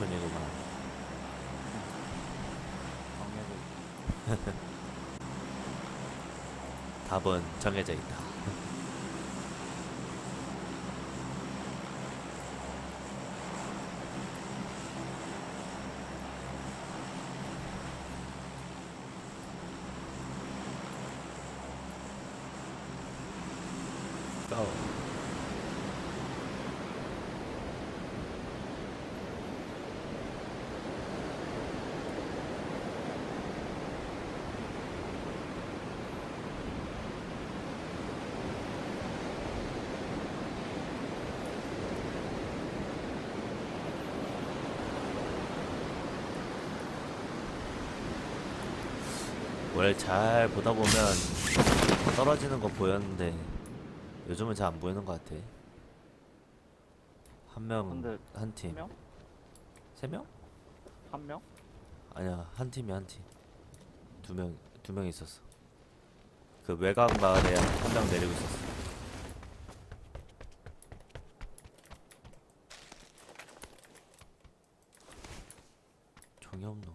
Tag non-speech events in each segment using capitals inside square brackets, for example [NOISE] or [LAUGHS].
농촌이구만. 정해져 있 답은 정해져 있다. 원래 잘 보다 보면 떨어지는 거 보였는데 요즘은 잘 안 보이는 것 같아. 한 명, 근데 한 팀. 한 명? 세 명? 한 명? 아니야, 한 팀이 한 팀. 두 명, 두 명 있었어. 그 외곽 마을에 한 명 내리고 있었어. 종이 없노.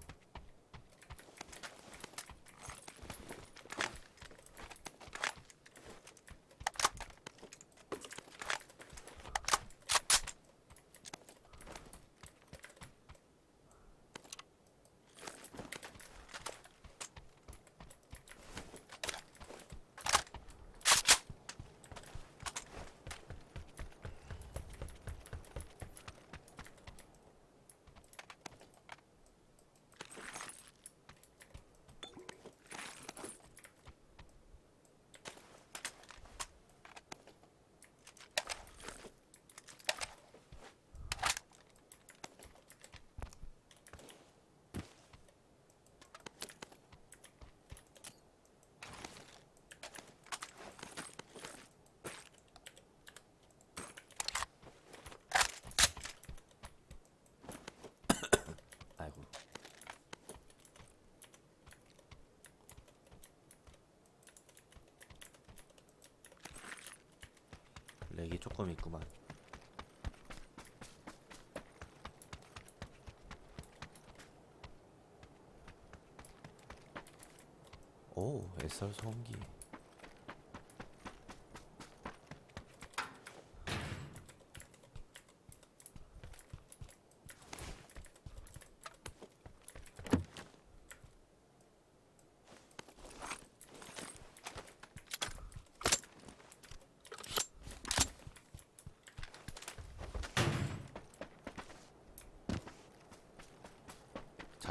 아이고. 렉이 조금 있구만. 오, SR 소음기.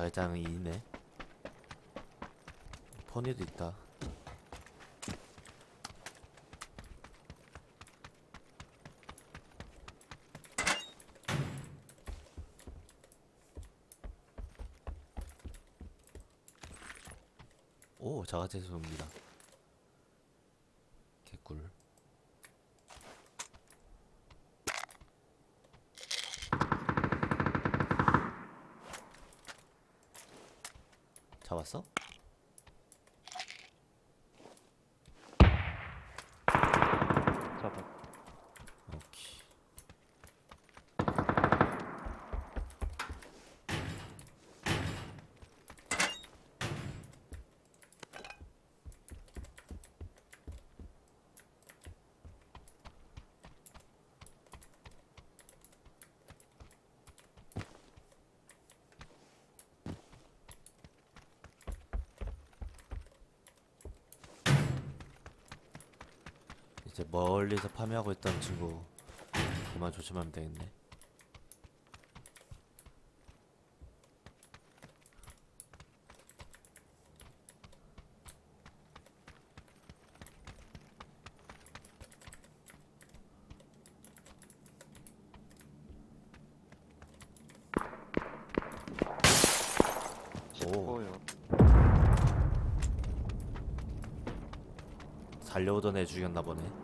자회장이 있네. 포니도 있다. 오, 자가제수 옵니다. 개꿀. 잡았어? 잡아. 오케이. 이제 멀리서 파밍하고 있던 친구 그만 조심하면 되겠네. 오. 19요. 달려오던 애 죽였나 보네.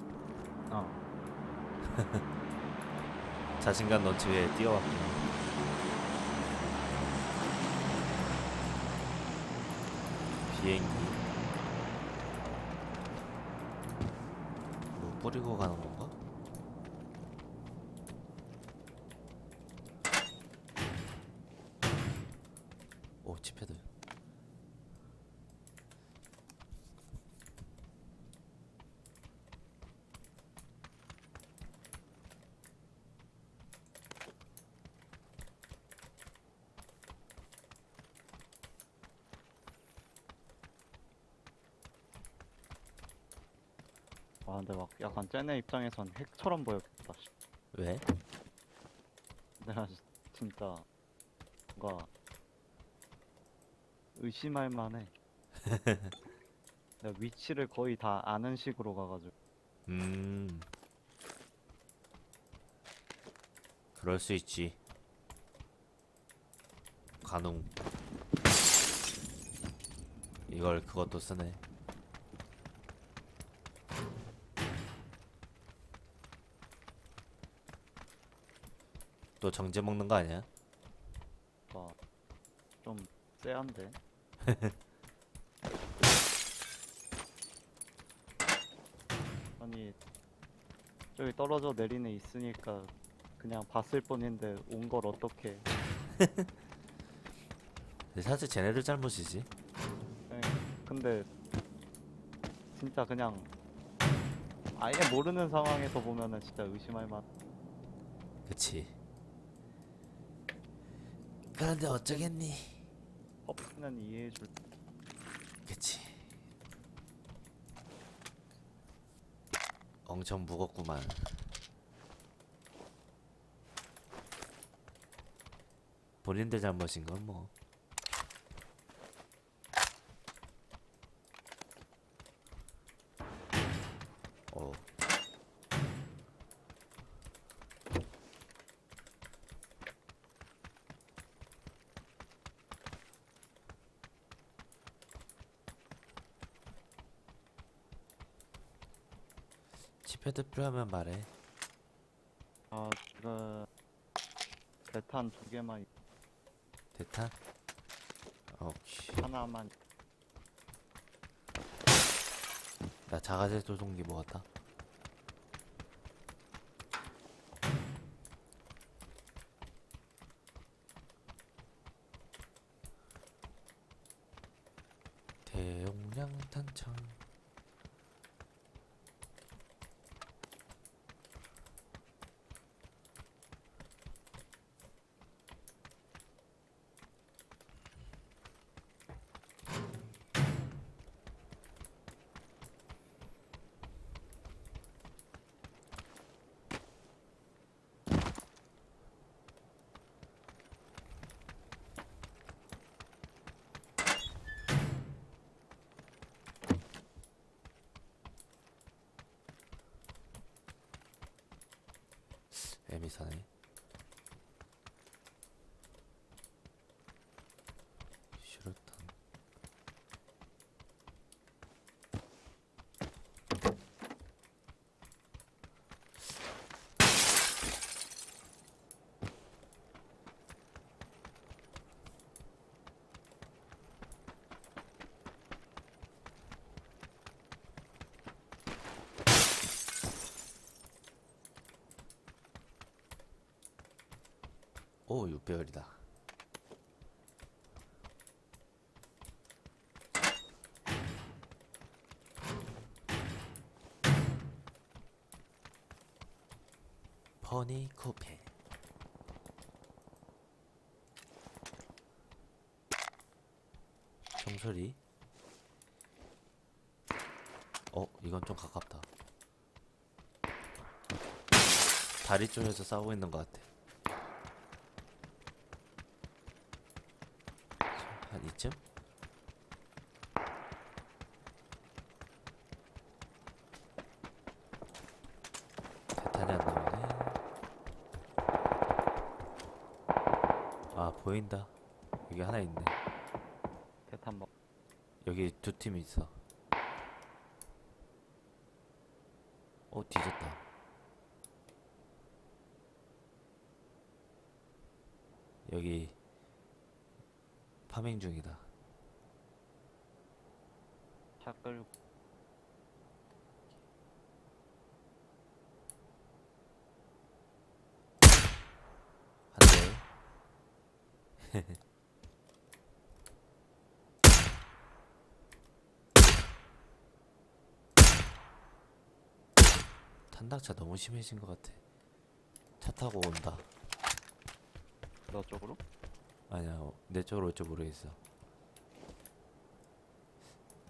어. [LAUGHS] 자신감 넘치게 뛰어왔구나. 비행기. 뭐 뿌리고 가는 건가? 오 치패드 와 근데 막 약간 쟤네 입장에선 핵처럼 보였겠다 씨. 왜? 내가 지- 진짜 뭔가 의심할 만해. [LAUGHS] 내가 위치를 거의 다 아는 식으로 가가지고. 음. 그럴 수 있지. 가능 이걸 그것도 쓰네 또 정제 먹는 거 아니야? 막좀 쎄한데. [LAUGHS] 아니 저기 떨어져 내리는 애 있으니까 그냥 봤을 뿐인데 온 걸 어떻게 [LAUGHS] 근데 사실 쟤네들 잘못이지. 근데 진짜 그냥 아예 모르는 상황에서 보면은 진짜 의심할 만 그치 그런데 어쩌겠니? 퍼프는 이해해 줄 그치. 엄청 무겁구만. 본인들 잘못인 건 뭐. 패드 필요하면 말해. 아 제가 대탄 두 개만 있- 대탄? 오케이. 하나만 나 자가제 조종기 먹었다. 대용량 탄창. 에미사네. 슈루탄. 오, 6배열이다. 퍼니 쿠페. 총소리. 어, 이건 좀 가깝다. 다리 쪽에서 싸우고 있는 것 같아. 한 이쯤? 대탄이 안 나오네. 아 보인다. 여기 하나 있네. 대탄 먹 여기 두 팀 있어. 어 뒤졌다. 여기 파밍 중이다. 끌고. 한대 탄닥차 너무 심해진 것 같아. 차 타고 온다. 너 쪽으로? 아니야 내 쪽으로 올지 모르겠어.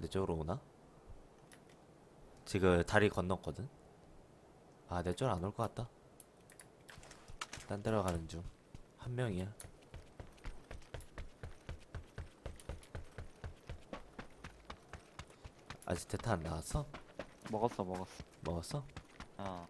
내 쪽으로 오나? 지금 다리 건넜거든? 아, 내 쪽으로 안 올 것 같다. 딴 데로 가는 중. 한 명이야. 아직 대타 안 나왔어? 먹었어 먹었어 먹었어? 아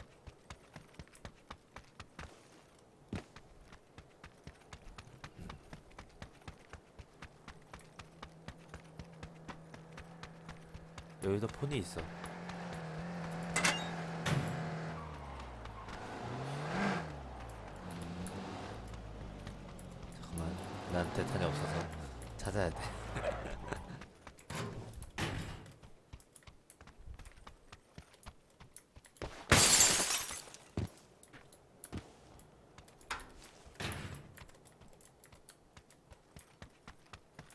여기도 폰이 있어. 잠깐만, 난 대탄이 없어서 찾아야 돼. [LAUGHS]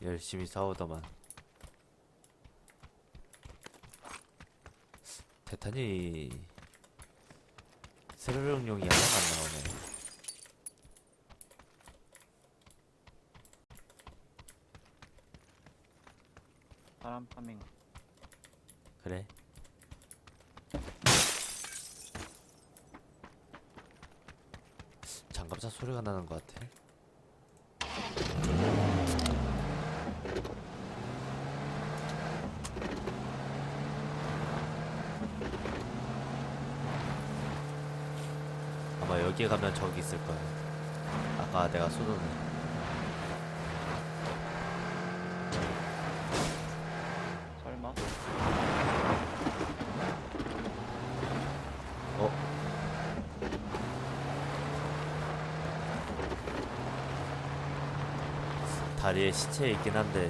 열심히 싸우더만. 대탄이 스르륵용이 하나가 안 나오네. 사람 파밍 그래. 장갑차 소리가 나는 것 같아. 아마 여기 가면 저기 있을 거야. 아까 내가 쏘던 애. 설마? 어? 다리에 시체 있긴 한데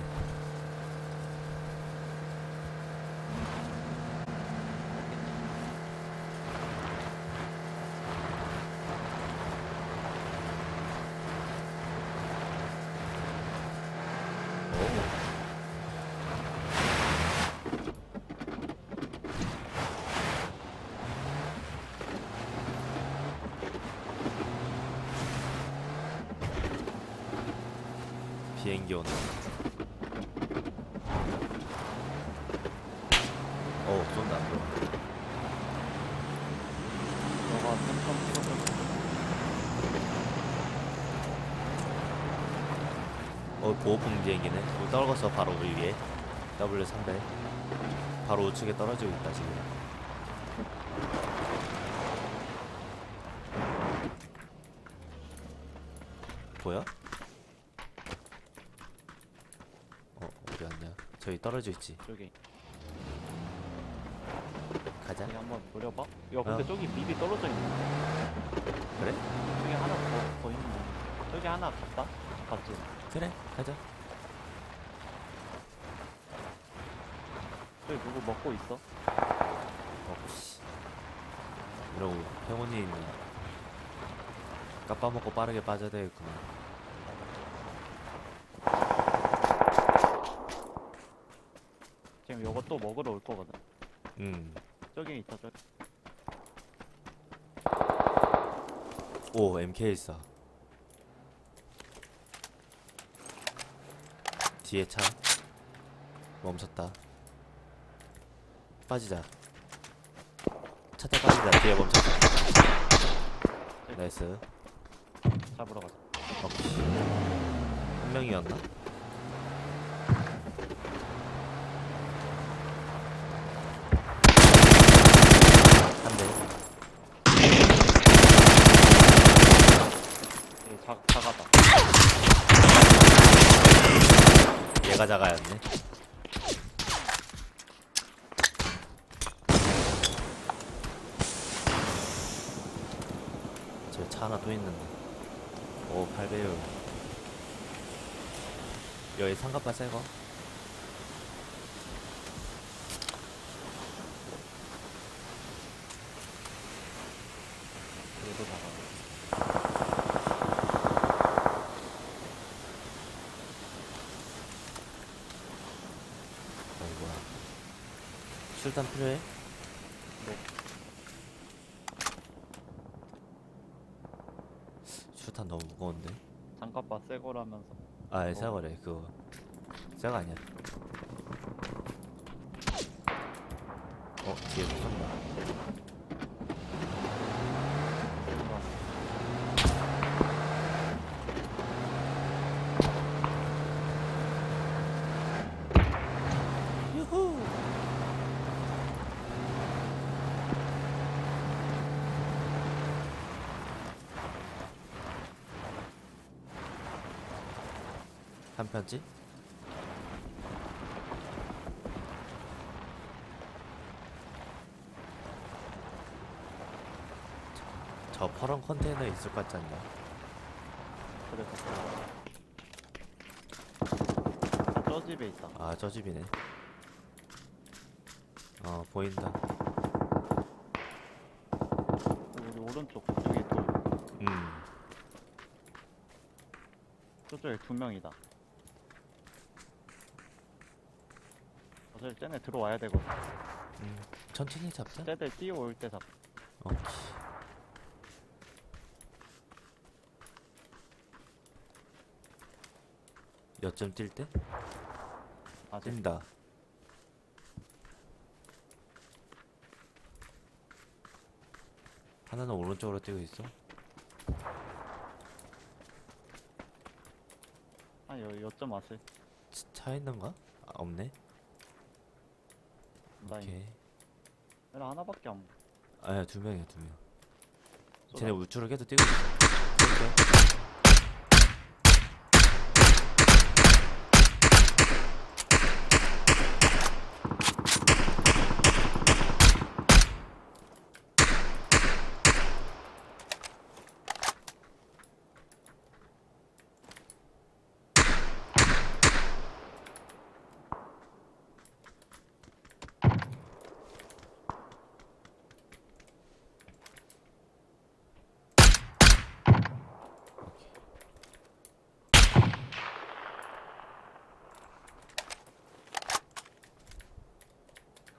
비행기 온다. 어, 쏜다. 너가 템텀 찍어줘 어, 보호풍 비행기네. 우리 떨궈서 바로 우리 위에. W300. 바로 우측에 떨어지고 있다, 지금. 보여? 어, 어디 갔냐? 저기 떨어져 있지. 저기 가자. 한번 노려봐 야 근데 어. 저기 미리 떨어져 있는데 그래? 저기 하나 더, 더 있네 저기 하나 갔다? 갔지? 그래, 가자. 저기 누구 먹고 있어? 어, 씨. 이러고 병원이 까빠먹고 빠르게 빠져야 되겠구만. 지금 요거 또 먹으러 올 거거든 음. 저기 있다 저기 오, MK 있어. 뒤에 차. 멈췄다. 빠지자. 차타 빠지자. 뒤에 멈췄다. 나이스. 잡으러 가자 오케이. 한 명이었나? 한 대. 여기 자, 자가다 얘가 자가였네. 저 차 하나 또 있는데. 오, 8배율. 여기 상가파 새거? 일단 필요해. 수탄 너무 무거운데. 잠깐만 새거라면서. 아, 새거래 그거. 새거 아니야. 한 편지? 저 파란 컨테이너 있을 것 같지? 그래서 아, 저 집에 있다 아, 저 집이네. 어, 보인다. 우리 오른쪽 여기 돌 음, 저쪽에 두 명이다 어차피 쟤네 들어와야 되거든 음. 천천히 잡자. 쟤들 뛰어올 때 잡. 오케이. 여점 뛸 때? 아직 뛴다. 하나는 오른쪽으로 뛰고 있어. 아 여, 여점 왔을 차- 차 있는가? 아, 없네. 나 오케이. 얘네 하나밖에 안 아야 두 명이야 두 명. 쟤네 우측으로 계속 뛰고 있어. 뛸게.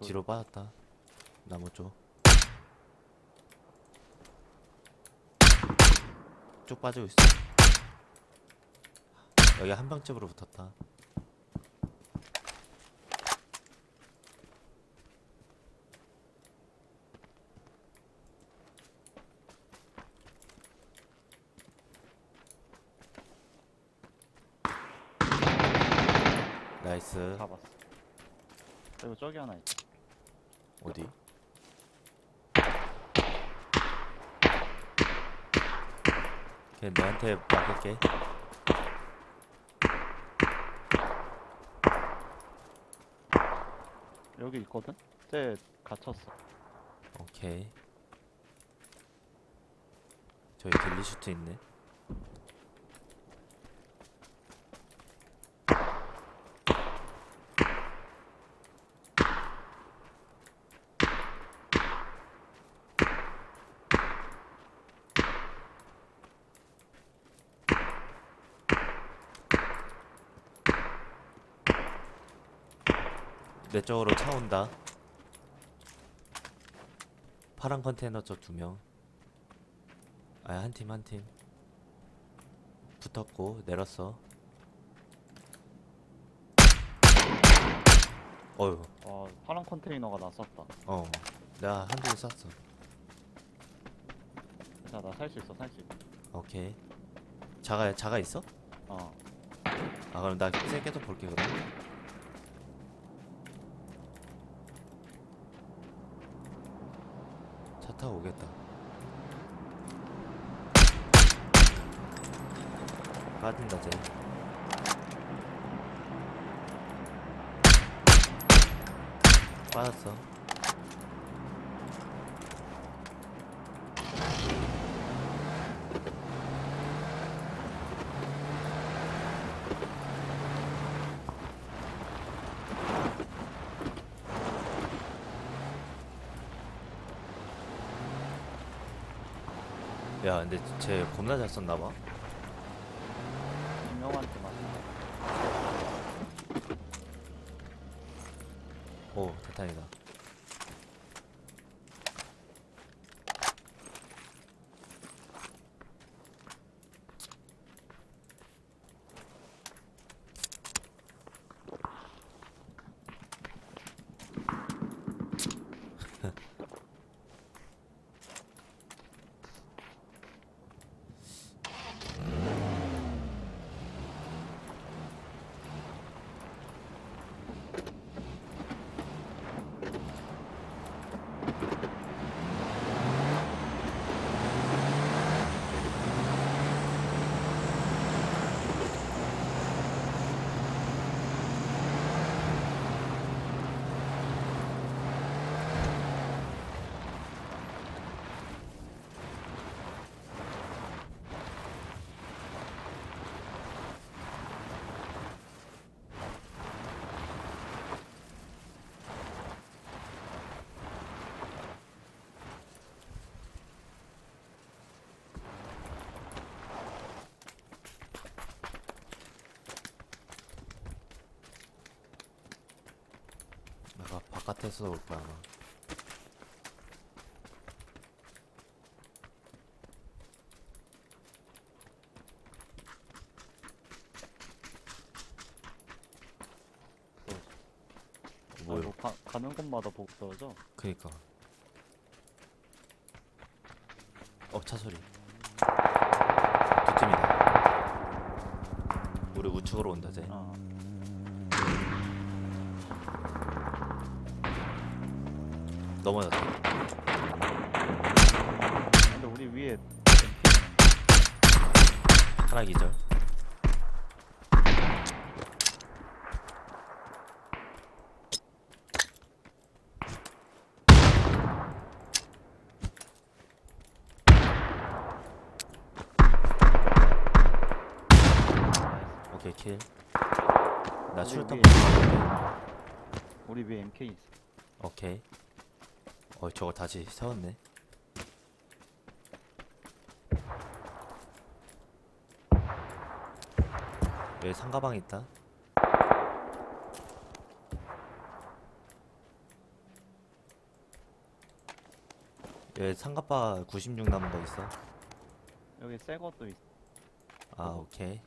뒤로 빠졌다. 나무 쪽. 쭉 빠지고 있어. 여기 한 병집으로 붙었다. 나이스. 잡았어 그리고 저기 하나 있다 어디? 걔 너한테 맡길게. 여기 있거든? 쟤 갇혔어 오케이. 저기 딜리슈트 있네. 내 쪽으로 차 온다. 파란 컨테이너 쪽 두 명. 아, 한 팀, 한 팀. 붙었고, 내렸어. 어휴, 어 파란 컨테이너가 나섰다 어. 내가 한두 개 쐈어. 자 나 살 수 있어 살 수 있어 오케이. 자가, 자가 있어? 어 아, 그럼 나좀 볼게, 그럼. 차 타고 오겠다. 빠진다, 쟤. 빠졌어. 야, 근데 쟤 겁나 잘 썼나봐. 김영환한테 맞아 오, 대탄이다. 바깥에서 올 거야 아마. 뭐요? 아이고, 가, 가는 곳마다 보고 떨어져. 그니까. 어, 차 소리. 두 팀이다. 우리 우측으로 온다, 쟤. 어. 넘어졌다. 근데 우리 위에 하나 기절. 오케이 킬. 나 우리 위에. 우리 위에 MK 있어. 오케이. 어 저거 다시 세웠네. 여기 상가방 있다. 여기 상가바 96 남은 거 있어. 여기 새 것도 있어. 아 오케이.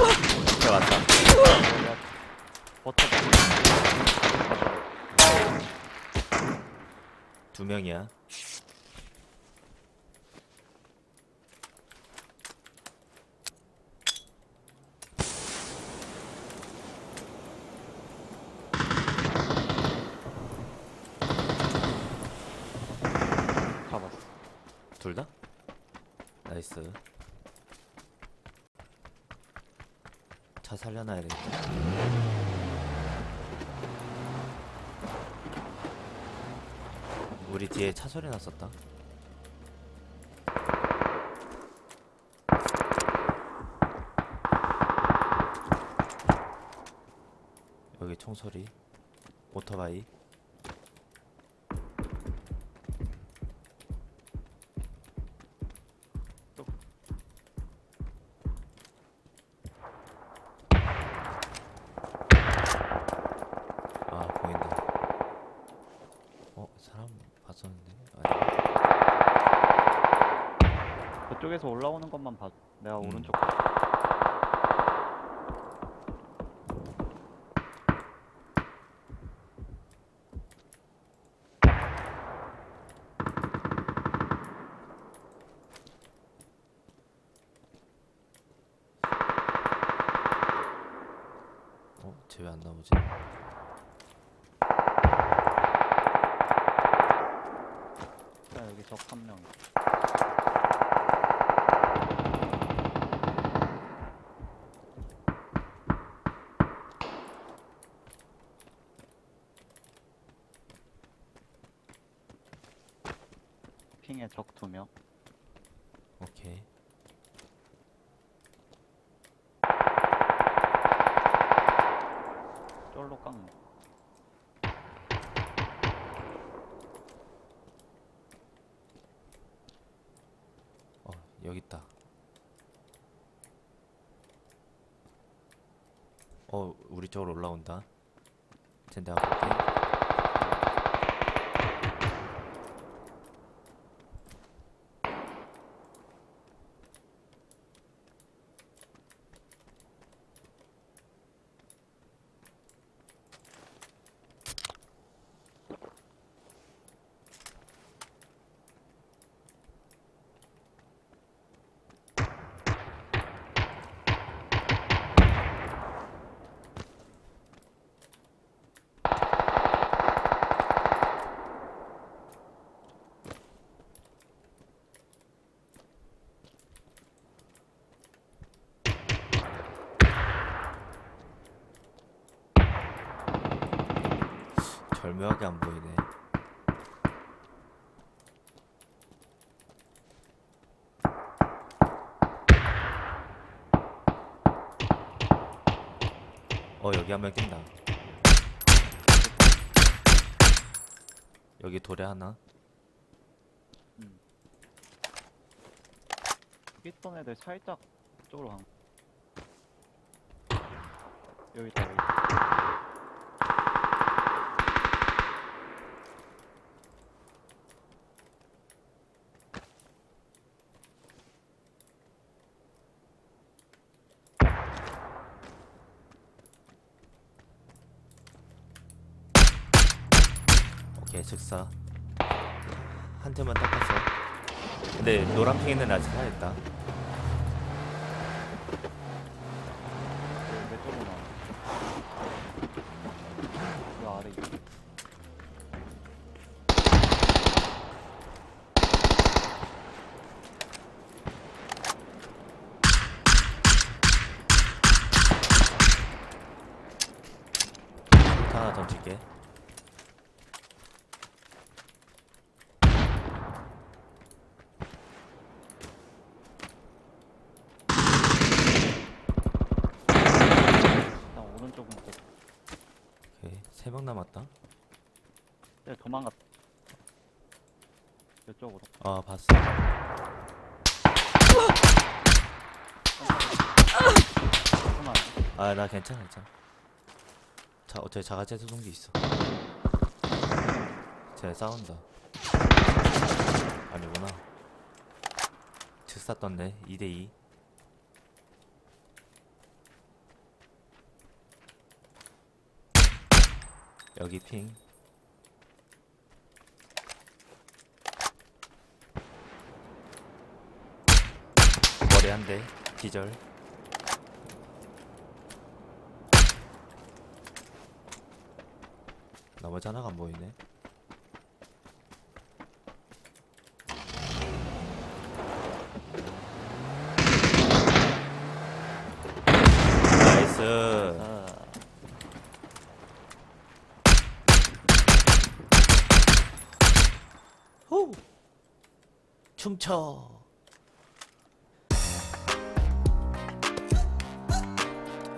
오케이 왔다. [LAUGHS] 내가 버터 두 명이야. 가봤어. 둘 다? 나이스. 차 살려놔야 되겠다. 우리 뒤에 차 소리 났었다. 여기 총소리. 오토바이. 그쪽에서 올라오는 것만 봐. 내가 음. 오른쪽. 어, 쟤 왜 안 나오지? 핑에 적 두 명. 오케이. 쫄로 깎는. 어, 여기 있다. 어, 우리 쪽으로 올라온다. 쟤 내가 볼게. 절묘하게 안 보이네. 어, 여기 한명 낀다. 여기 돌에 하나. 있던 애들 살짝 쪽으로 간. 여기 있다 여기. 즉사. 한 팀만 닦았어 근데 노란핑이는 아직 살아있다 왜, 왜 쪽으로 나와? 이 아래 있어. 하나 던질게 일단 오른쪽부터. 오케이 세 명 남았다 네, 도망갔다. 이쪽으로. 아 봤어 잠깐만. 아 나 괜찮아 괜찮아. 자 어차피 자가제 소동기 있어. 쟤 싸운다. 아니구나. 즉사 떴네 2대2 여기 핑. 머리 한대 기절 나머지 하나가 안 보이네. 나이스. 아, 후. 춤춰.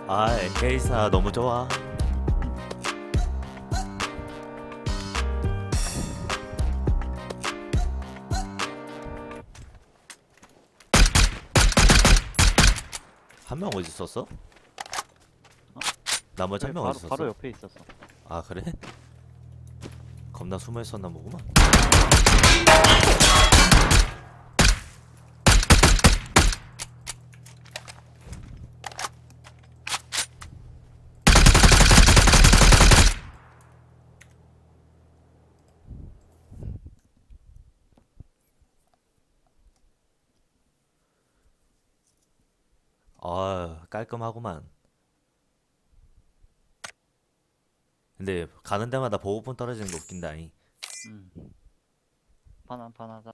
아, NK사 너무 좋아. 명 어디 있었어? 나머지 한 명 바로, 어디 있었어? 바로 옆에 있었어. 아 그래? [LAUGHS] 겁나 숨어 있었나 보구만. 아 깔끔하구만. 근데 가는 데마다 보호폰 떨어지는 거 웃긴다잉. 음. 반한 반하자.